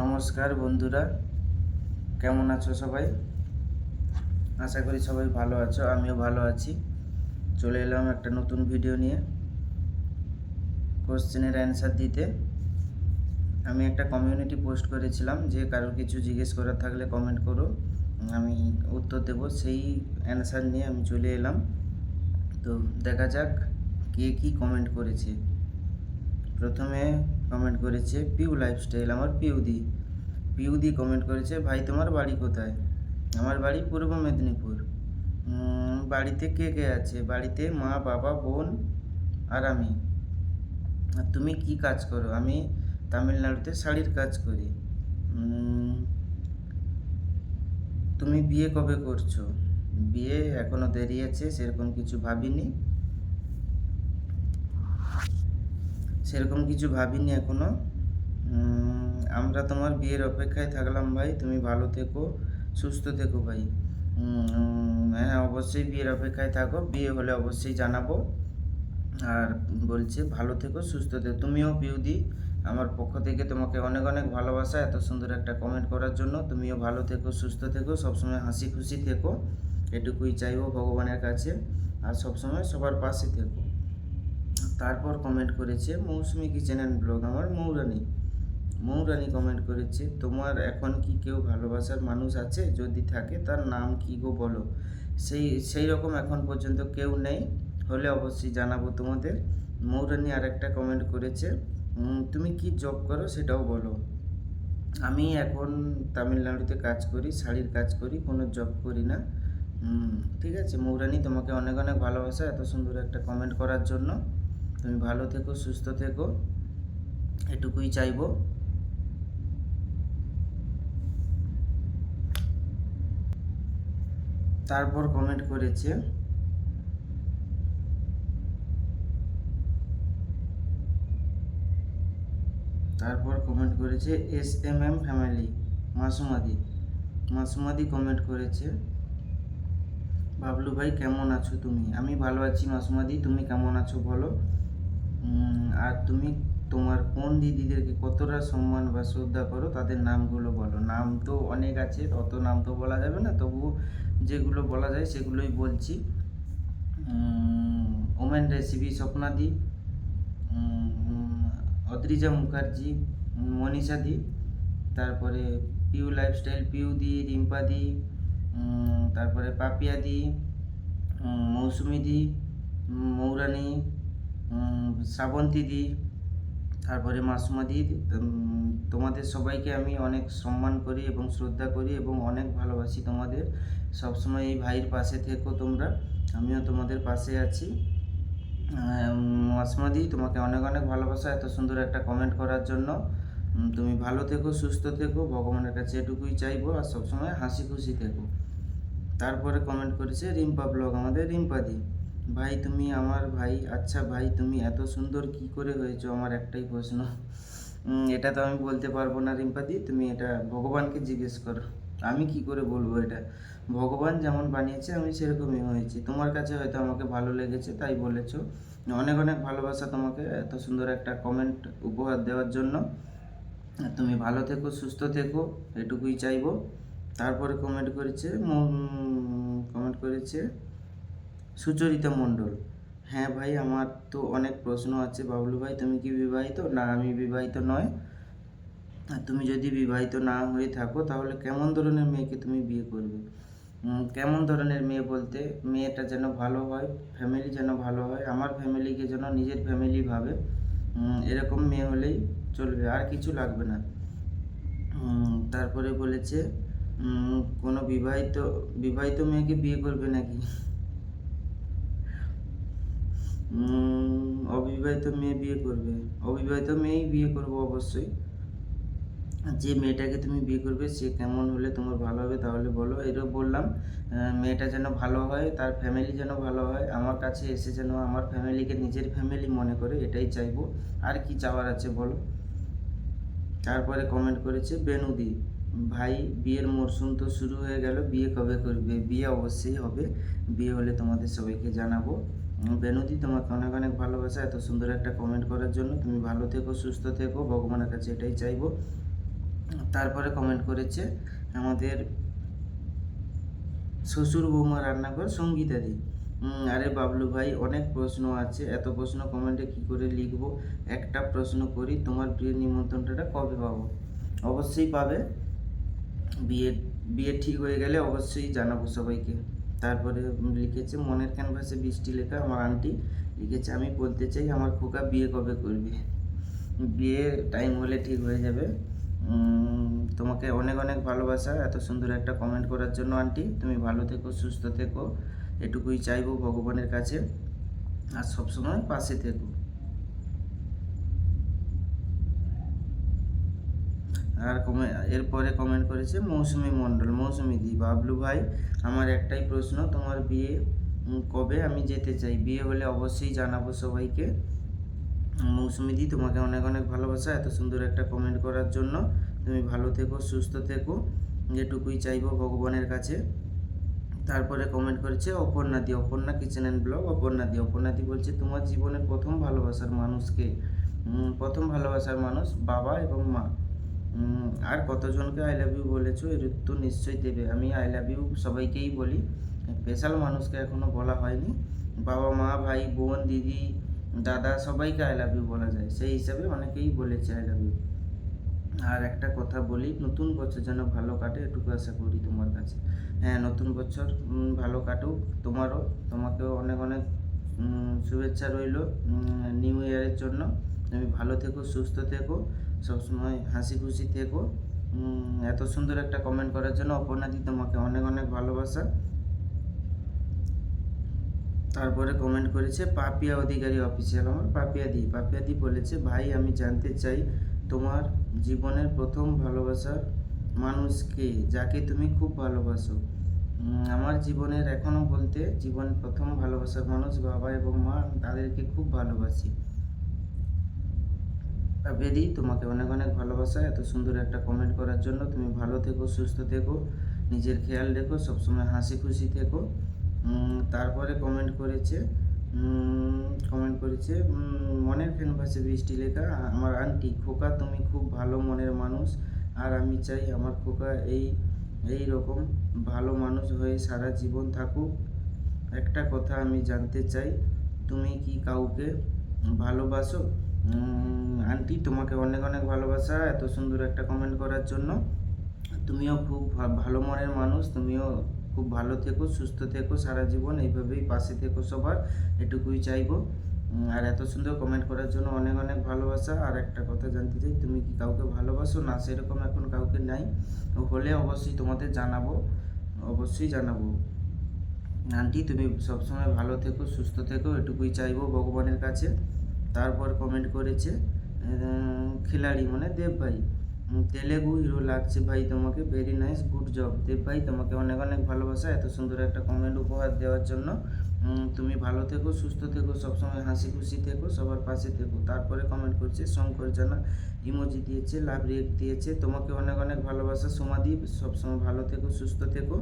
নমস্কার বন্ধুরা। কেমন আছো সবাই? আশা করি সবাই ভালো আছো, আমিও ভালো আছি। চলে এলাম একটা নতুন ভিডিও নিয়ে। কোশ্চেনের অ্যান্সার দিতে। আমি একটা কমিউনিটি পোস্ট করেছিলাম, যে কারোর কিছু জিজ্ঞেস করার থাকলে কমেন্ট করো। আমি উত্তর দেব, সেই অ্যান্সার নিয়ে আমি চলে এলাম। তো দেখা যাক কে কী কমেন্ট করেছে। প্রথমে কমেন্ট করেছে পিউ লাইফস্টাইল আমার পিউদি পিউদি কমেন্ট করেছে, ভাই, তোমার বাড়ি কোথায়? আমার বাড়ি পূর্ব মেদিনীপুর। বাড়িতে কে কে আছে? বাড়িতে মা, বাবা, বোন আর আমি। আর তুমি কি কাজ করো? আমি তামিলনাড়ুতে শাড়ির কাজ করি। তুমি বিয়ে কবে করছ? বিয়ে এখনও দেরি আছে, সেরকম কিছু ভাবিনি। সেরকম কিছু ভাবিনি এখনও। আমরা তোমার বিয়ের অপেক্ষায় থাকলাম ভাই, তুমি ভালো থেকো, সুস্থ থেকো ভাই। হ্যাঁ অবশ্যই বিয়ের অপেক্ষায় থাকো, বিয়ে হলে অবশ্যই জানাব। আর বলছে, ভালো থেকো, সুস্থ থেকো। তুমিও পিউদি, আমার পক্ষ থেকে তোমাকে অনেক অনেক ভালোবাসা, এত সুন্দর একটা কমেন্ট করার জন্য। তুমিও ভালো থেকো, সুস্থ থেকো, সবসময় হাসি খুশি থেকো। এটুকুই চাইব ভগবানের কাছে। আর সবসময় সবার পাশে থেকো। তারপর কমেন্ট করেছে, মৌসুমি কিচেন অ্যান্ড ব্লগ আমার মৌরানি। মৌরানি কমেন্ট করেছে, তোমার এখন কি কেউ ভালোবাসার মানুষ আছে? যদি থাকে, তার নাম কি গো বলো? সেই সেই রকম এখন পর্যন্ত কেউ নেই, হলে অবশ্যই জানাব তোমাদের। মৌরানি আর একটা কমেন্ট করেছে তুমি কি জব করো সেটাও বলো। আমি এখন তামিলনাড়ুতে কাজ করি, শাড়ির কাজ করি, কোনো জব করি না। ঠিক আছে, মৌরানি তোমাকে অনেক অনেক ভালোবাসা এত সুন্দর একটা কমেন্ট করার জন্য। তুমি ভালো থেকো, সুস্থ থেকো, এটুকুই চাইব। তারপর কমেন্ট করেছে, তারপর কমেন্ট করেছে এস এম এম ফ্যামিলি মাসুমাদি। মাসুমাদি কমেন্ট করেছে, বাবলু ভাই কেমন আছো তুমি? আমি ভালো আছি মাসুমাদি, তুমি কেমন আছো বলো? আর তুমি তোমার কোন দিদিদেরকে কতটা সম্মান বা শ্রদ্ধা করো, তাদের নামগুলো বলো। নাম তো অনেক আছে, অত নাম তো বলা যাবে না, তবু যেগুলো বলা যায় সেগুলোই বলছি। ওমেন রেসিপি, স্বপ্নাদি অদ্রিজা মুখার্জি মনীষা দি তারপরে পিউ লাইফস্টাইল পিউ দি রিম্পা দি তারপরে পাপিয়া দি মৌসুমি দি মৌরানি শ্রাবন্তী দি, তারপরে মাসুমা দি তোমাদের সবাইকে আমি অনেক সম্মান করি এবং শ্রদ্ধা করি এবং অনেক ভালোবাসি তোমাদের। সবসময় এই ভাইয়ের পাশে থেকো তোমরা, আমিও তোমাদের পাশে আছি। মাসমাদি তোমাকে অনেক অনেক ভালোবাসা, এত সুন্দর একটা কমেন্ট করার জন্য। তুমি ভালো থেকো, সুস্থ থেকো, ভগবানের কাছে এটুকুই চাইব আর সবসময় হাসি খুশি থেকো। তারপরে কমেন্ট করেছে রিম্পা ব্লগ, আমাদের রিম্পাদি ভাই তুমি আমার ভাই আচ্ছা ভাই তুমি এত সুন্দর কি করে হয়েছো আমার একটাই প্রশ্ন। এটা তো আমি বলতে পারব না রিম্পাদি, তুমি এটা ভগবানকে জিজ্ঞেস করো। আমি কি করে বলব এটা? ভগবান যেমন বানিয়েছে, আমি সেরকমই হয়েছি। তোমার কাছে হয়তো আমাকে ভালো লেগেছে, তাই বলেছ। অনেক অনেক ভালোবাসা তোমাকে এত সুন্দর একটা কমেন্ট উপহার দেওয়ার জন্য। তুমি ভালো থেকো, সুস্থ থেকো, এটুকুই চাইব। তারপরে কমেন্ট করেছে কমেন্ট করেছে সুচরিতা মণ্ডল। হ্যাঁ ভাই, আমার তো অনেক প্রশ্ন আছে। বাবলু ভাই, তুমি কি বিবাহিত? না, আমি বিবাহিত নয়। আর তুমি যদি বিবাহিত না হয়ে থাকো, তাহলে কেমন ধরনের মেয়েকে তুমি বিয়ে করবে? কেমন ধরনের মেয়ে বলতে, মেয়েটা যেন ভালো হয় ফ্যামিলি যেন ভালো হয়, আমার ফ্যামিলিকে যেন নিজের ফ্যামিলি ভাবে এরকম মেয়ে হলেই চলবে, আর কিছু লাগবে না। তারপরে বলেছে কোনো বিবাহিত বিবাহিত মেয়েকে বিয়ে করবে নাকি? অবিবাহিত মেয়ে বিয়ে করবে। অবিবাহিত মেয়েই বিয়ে করব অবশ্যই। যে মেয়েটাকে তুমি বিয়ে করবে, সে কেমন হলে তোমার ভালো হবে তাহলে বলো। এরও বললাম মেয়েটা যেন ভালো হয়, তার ফ্যামিলি যেন ভালো হয়, আমার কাছে এসে যেন আমার ফ্যামিলিকে নিজের ফ্যামিলি মনে করে, এটাই চাইব। আর কি চাওয়ার আছে বলো? তারপরে কমেন্ট করেছে, বেনুদি, ভাই, বিয়ের মরশুম তো শুরু হয়ে গেল, বিয়ে কবে করবে? বিয়ে অবশ্যই হবে। বিয়ে হলে তোমাদের সবাইকে জানাব। বেনুদি তোমাকে অনেক অনেক ভালোবাসা এত সুন্দর একটা কমেন্ট করার জন্য। তুমি ভালো থেকো সুস্থ থেকো ভগবানের কাছে এটাই চাইব। তারপরে কমেন্ট করেছে আমাদের শ্বশুর বৌমা রান্নাঘর সঙ্গীতাদি উম, আরে বাবলু ভাই অনেক প্রশ্ন আছে। এত প্রশ্ন কমেন্টে কি করে লিখব? একটা প্রশ্ন করি তোমার বিয়ের নিমন্ত্রণটা কবে পাবো? অবশ্যই পাবে। বিয়ে বিয়ে ঠিক হয়ে গেলে অবশ্যই জানাব সবাইকে। তারপরে লিখেছে, মনের ক্যানভাসে বৃষ্টি লেখা, আমার আন্টি লিখেছে, আমি বলতে চাই, আমার খোকা বিয়ে কবে করবে? বিয়ে টাইম হলে ঠিক হয়ে যাবে। তোমাকে অনেক অনেক ভালোবাসা, এত সুন্দর একটা কমেন্ট করার জন্য আন্টি তুমি ভালো থেকো, সুস্থ থেকো, এটুকুই চাইব ভগবানের কাছে। আর সবসময় পাশে থেকো। আর কমে, এরপরে কমেন্ট করেছে মৌসুমী মণ্ডল। মৌসুমী দি, বাবলু ভাই, আমার একটাই প্রশ্ন, তোমার বিয়ে কবে? আমি যেতে চাই। বিয়ে হলে অবশ্যই জানাব সবাইকে। মৌসুমী দি, তোমাকে অনেক অনেক ভালোবাসা, এত সুন্দর একটা কমেন্ট করার জন্য। তুমি ভালো থেকো, সুস্থ থেকো, যেটুকুই চাইব ভগবানের কাছে। তারপরে কমেন্ট করেছে অপর্ণাদি অপর্ণা কিচেন অ্যান্ড ব্লগ অপর্ণাদি অপর্ণাদি বলছে, তোমার জীবনের প্রথম ভালোবাসার মানুষকে প্রথম ভালোবাসার মানুষ বাবা এবং মা। আর কতজনকে আই লাভ ইউ বলেছ? এর উত্তর নিশ্চয়ই দেবে। আমি আই লাভ ইউ সবাইকেই বলি। স্পেশাল মানুষকে এখনও বলা হয়নি। বাবা, মা, ভাই, বোন, দিদি, দাদা, সবাইকে আই লাভ ইউ বলা যায়। সেই হিসাবে অনেকেই বলেছে আই লাভ ইউ আর একটা কথা বলি, নতুন বছর যেন ভালো কাটে এটুকু আশা করি তোমার কাছে। হ্যাঁ নতুন বছর ভালো কাটুক তোমারও। তোমাকেও অনেক অনেক শুভেচ্ছা রইল নিউ ইয়ারের জন্য। তুমি ভালো থেকো, সুস্থ থেকো। সবসময় হাসি খুশি থেকো। এত সুন্দর একটা কমেন্ট করার জন্য অপর্ণাদি তোমাকে অনেক অনেক ভালোবাসা। তারপরে কমেন্ট করেছে, পাপিয়া অধিকারী অফিসিয়াল আমার পাপিয়া দি। পাপিয়া দি বলেছে, ভাই, আমি জানতে চাই, তোমার জীবনের প্রথম ভালোবাসার মানুষকে যাকে তুমি খুব ভালোবাসো? আমার জীবনের এখনও বলতে জীবন প্রথম ভালোবাসার মানুষ বাবা এবং মা তাদেরকে খুব ভালোবাসি। বেদি। তোমাকে অনেক অনেক ভালোবাসা। এত সুন্দর একটা কমেন্ট করার জন্য। তুমি ভালো থেকো, সুস্থ থেকো, নিজের খেয়াল রেখো, সবসময় হাসি খুশি থেকো। তারপরে কমেন্ট করেছে কমেন্ট করেছে মনের ক্যানভাসে বৃষ্টি লেখা। আমার আন্টি খোকা, তুমি খুব ভালো মনের মানুষ। আর আমি চাই আমার খোকা এই এই রকম ভালো মানুষ হয়ে সারা জীবন থাকুক। একটা কথা আমি জানতে চাই, তুমি কি কাউকে ভালোবাসো? আন্টি তোমাকে অনেক অনেক ভালোবাসা, এত সুন্দর একটা কমেন্ট করার জন্য। তুমিও খুব ভালো মনের মানুষ, তুমিও খুব ভালো থেকো, সুস্থ থেকো, সারা জীবন এইভাবেই পাশে থেকো সবার, এটুকুই চাইব। আর এত সুন্দর কমেন্ট করার জন্য অনেক অনেক ভালোবাসা। আর একটা কথা জানতে চাই, তুমি কি কাউকে ভালোবাসো? না, সেরকম এখন কাউকে নাই। হলে অবশ্যই তোমাদের জানাব, অবশ্যই জানাব। আন্টি তুমি সবসময় ভালো থেকো, সুস্থ থেকো, এটুকুই চাইব ভগবানের কাছে। তারপর কমেন্ট করেছে খিলাড়ি মানে দেব ভাই। তেলেগু হিরো লাগছে ভাই তোমাকে very nice good job Dev ভাই তোমাকে অনেক অনেক ভালোবাসা, এত সুন্দর একটা কমেন্ট উপহার দেওয়ার জন্য। তুমি ভালো থেকো, সুস্থ থেকো, সবসময় হাসি খুশি থেকো, সবার পাশে থেকো। তারপরে কমেন্ট করছে, শঙ্কর জানা ইমোজি দিয়েছে লাভ রিয়েক্ট দিয়েছে, তোমাকে অনেক অনেক ভালোবাসা। সোমাদি সবসময় ভালো থেকো, সুস্থ থেকো।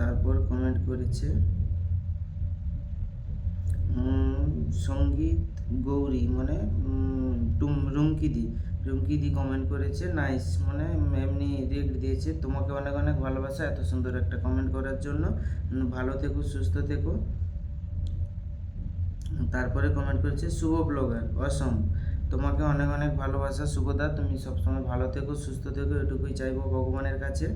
তারপর কমেন্ট করেছে সংগীত গৌরী মানে রুমকিদি রুমকিদি কমেন্ট করেছে নাইস মানে এমনি রিয়েক্ট দিয়েছে। তোমাকে অনেক অনেক ভালোবাসা, এত সুন্দর একটা কমেন্ট করার জন্য। ভালো থেকো, সুস্থ থেকো। তারপরে কমেন্ট করেছে, শুভ ব্লগার অসম তোমাকে অনেক অনেক ভালোবাসা, শুভদা, তুমি সবসময় ভালো থেকো, সুস্থ থেকো, এটুকুই চাইব ভগবানের কাছে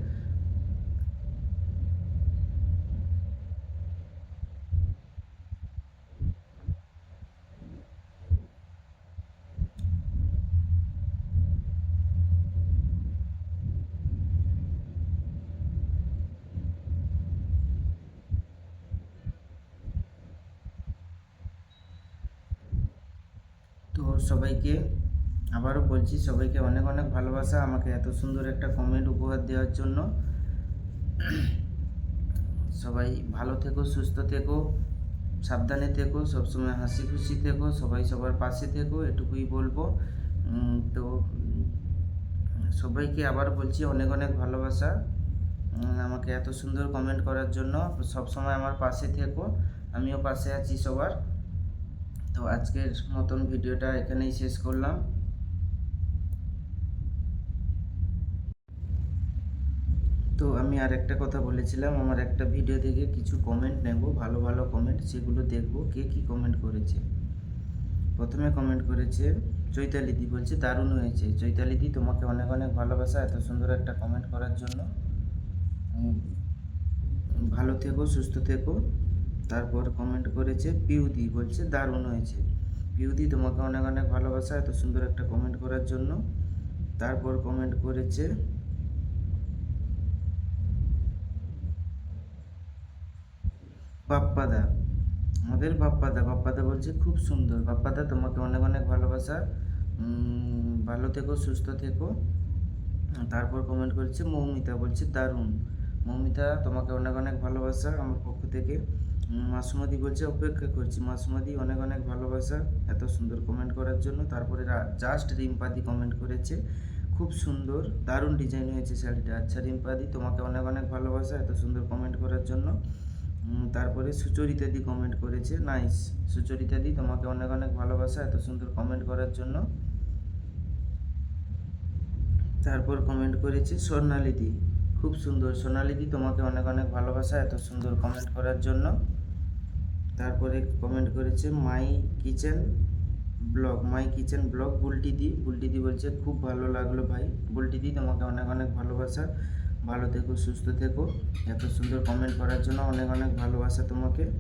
তো সবাইকে আবারও বলছি, সবাইকে অনেক অনেক ভালোবাসা। আমাকে এত সুন্দর একটা কমেন্ট উপহার দেওয়ার জন্য। সবাই ভালো থেকো, সুস্থ থেকো, সাবধানে থেকো, সবসময় হাসি খুশি থেকো, সবাই সবার পাশে থেকো, এটুকুই বলব। তো সবাইকে আবার বলছি, অনেক অনেক ভালোবাসা। আমাকে এত সুন্দর কমেন্ট করার জন্য। সবসময় আমার পাশে থেকো, আমিও পাশে আছি সবার। তো আজকের মতন ভিডিওটা এখানেই শেষ করলাম। তো আমি আর একটা কথা বলেছিলাম, আমার একটা ভিডিও থেকে কিছু কমেন্ট নেব, ভালো ভালো কমেন্ট সেগুলো দেখব, কে কি কমেন্ট করেছে। প্রথমে কমেন্ট করেছে চৈতালিদি, বলছে, দারুণ হয়েছে। চৈতালিদি, তোমাকে অনেক অনেক ভালোবাসা, এত সুন্দর একটা কমেন্ট করার জন্য। ভালো থেকো, সুস্থ থেকো। তারপর কমেন্ট করেছে, পিউদি বলছে, দারুণ হয়েছে। পিউদি, তোমাকে অনেক অনেক ভালোবাসা, এত সুন্দর একটা কমেন্ট করার জন্য। তারপর কমেন্ট করেছে, বাপ্পাদা আমাদের বাপ্পাদা বাপ্পাদা বলছে, খুব সুন্দর। বাপ্পাদা, তোমাকে অনেক অনেক ভালোবাসা। ভালো থেকো, সুস্থ থেকো। তারপর কমেন্ট করেছে, মৌমিতা বলছে, দারুণ। মৌমিতা, তোমাকে অনেক অনেক ভালোবাসা আমার পক্ষ থেকে। মাসুমাদি বলছে, অপেক্ষা করছি। মাসুমাদি অনেক অনেক ভালোবাসা, এত সুন্দর কমেন্ট করার জন্য। তারপরে জাস্ট রিম্পাদি কমেন্ট করেছে, খুব সুন্দর, দারুণ ডিজাইন হয়েছে শাড়িটা। আচ্ছা রিম্পাদি, তোমাকে অনেক অনেক ভালোবাসা, এত সুন্দর কমেন্ট করার জন্য। তারপরে সুচরিতাদি কমেন্ট করেছে নাইস সুচরিতাদি, তোমাকে অনেক অনেক ভালোবাসা, এত সুন্দর কমেন্ট করার জন্য। তারপর কমেন্ট করেছে স্বর্ণালিদি খুব সুন্দর। সোনালিদি তোমাকে অনেক অনেক ভালোবাসা, এত সুন্দর কমেন্ট করার জন্য। তারপরে কমেন্ট করেছে my kitchen blog my kitchen blog বুলটিদি। বুলটিদি বলছে, খুব ভালো লাগল ভাই। বুলটিদি, তোমাকে অনেক অনেক ভালোবাসা। ভালো থেকো, সুস্থ থেকো। এত সুন্দর কমেন্ট করার জন্য অনেক অনেক ভালোবাসা তোমাকে।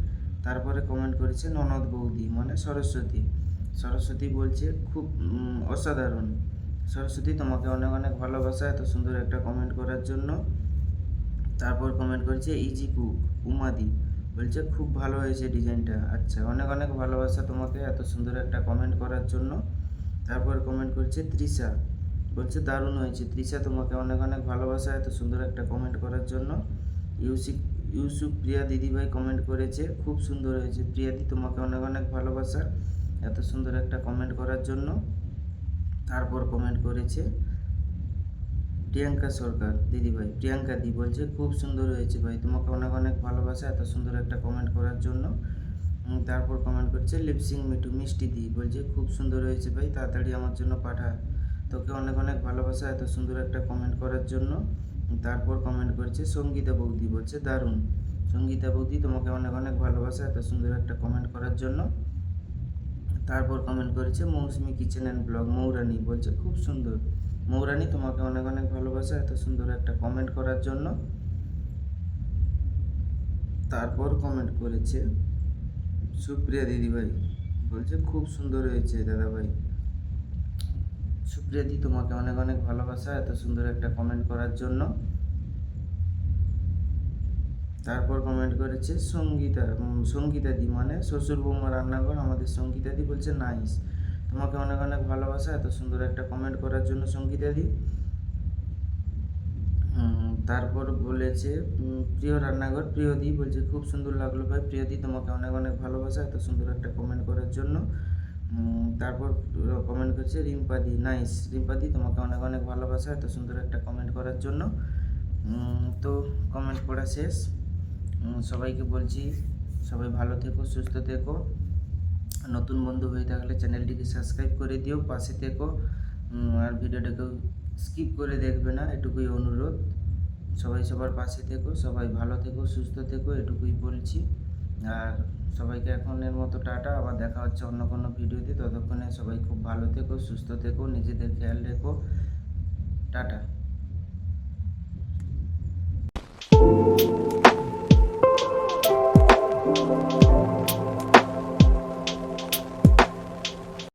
তারপরে কমেন্ট করেছে, ননদ বৌদি মানে সরস্বতী। সরস্বতী বলছে, খুব অসাধারণ। সরস্বতী, তোমাকে অনেক অনেক ভালোবাসা এত সুন্দর একটা কমেন্ট করার জন্য। তারপর কমেন্ট করেছে ইজি কুক উমাদি। বলছে খুব ভালো হয়েছে ডিজাইনটা। আচ্ছা অনেক অনেক ভালোবাসা তোমাকে এত সুন্দর একটা কমেন্ট করার জন্য। তারপর কমেন্ট করছে তৃষা বলছে দারুণ হয়েছে। তৃষা তোমাকে অনেক অনেক ভালোবাসা, এত সুন্দর একটা কমেন্ট করার জন্য। ইউসিক ইউসুফ প্রিয়া দিদিভাই কমেন্ট করেছে, খুব সুন্দর হয়েছে। প্রিয়াদি তোমাকে অনেক অনেক ভালোবাসা, এত সুন্দর একটা কমেন্ট করার জন্য। তারপর কমেন্ট করেছে প্রিয়াঙ্কা সরকার দিদিভাই প্রিয়াঙ্কা দি বলছে, খুব সুন্দর হয়েছে ভাই। তোমাকে অনেক অনেক ভালোবাসা, এত সুন্দর একটা কমেন্ট করার জন্য। তারপর কমেন্ট করছে লিপসিং মিঠু, মিষ্টি দি বলছে, খুব সুন্দর হয়েছে ভাই, তাড়াতাড়ি আমার জন্য পাঠা। তোকে অনেক অনেক ভালোবাসা, এত সুন্দর একটা কমেন্ট করার জন্য। তারপর কমেন্ট করছে, সঙ্গীতা বৌদি বলছে, দারুণ। সঙ্গীতা বৌদি, তোমাকে অনেক অনেক ভালোবাসা, এত সুন্দর একটা কমেন্ট করার জন্য। তারপর কমেন্ট করেছে, Mousumi kitchen and blog Mourani বলছে, খুব সুন্দর। মৌরানি তোমাকে অনেক অনেক ভালোবাসা এত সুন্দর একটা কমেন্ট করার জন্য। তারপর কমেন্ট করেছে সুপ্রিয়া দিদিভাই বলছে খুব সুন্দর হয়েছে দাদাভাই সুপ্রিয়া দি তোমাকে অনেক অনেক ভালোবাসা এত সুন্দর একটা কমেন্ট করার জন্য। তারপর কমেন্ট করেছে সঙ্গীতা উম, সঙ্গীতা দি মানে শ্বশুর বৌমা রান্নাঘর আমাদের সঙ্গীতা দি বলছে নাইস তোমাকে অনেক অনেক ভালোবাসা, এত সুন্দর একটা কমেন্ট করার জন্য সঙ্গীতা দি। তারপর বলেছে প্রিয় রান্নাঘর, প্রিয় প্রিয়দি বলছে, খুব সুন্দর লাগল ভাই, প্রিয় প্রিয়দি তোমাকে অনেক অনেক ভালোবাসা, এত সুন্দর একটা কমেন্ট করার জন্য। তারপর কমেন্ট করছে রিম্পাদি নাইস রিম্পাদি তোমাকে অনেক অনেক ভালোবাসা, এত সুন্দর একটা কমেন্ট করার জন্য। তো কমেন্ট পড়া শেষ। সবাইকে বলছি, সবাই ভালো থেকো, সুস্থ থেকো। নতুন বন্ধু হয়ে থাকলে চ্যানেলটিকে সাবস্ক্রাইব করে দিও, পাশে থেকো। আর ভিডিওটাকেও স্কিপ করে দেখবে না, এটুকুই অনুরোধ। সবাই সবার পাশে থেকো, সবাই ভালো থেকো, সুস্থ থেকো, এটুকুই বলছি। আর সবাইকে এখনের মতো টাটা, আবার দেখা হচ্ছে অন্য কোনো ভিডিওতে। ততক্ষণে সবাই খুব ভালো থেকো, সুস্থ থেকো, নিজেদের খেয়াল রেখো। টাটা।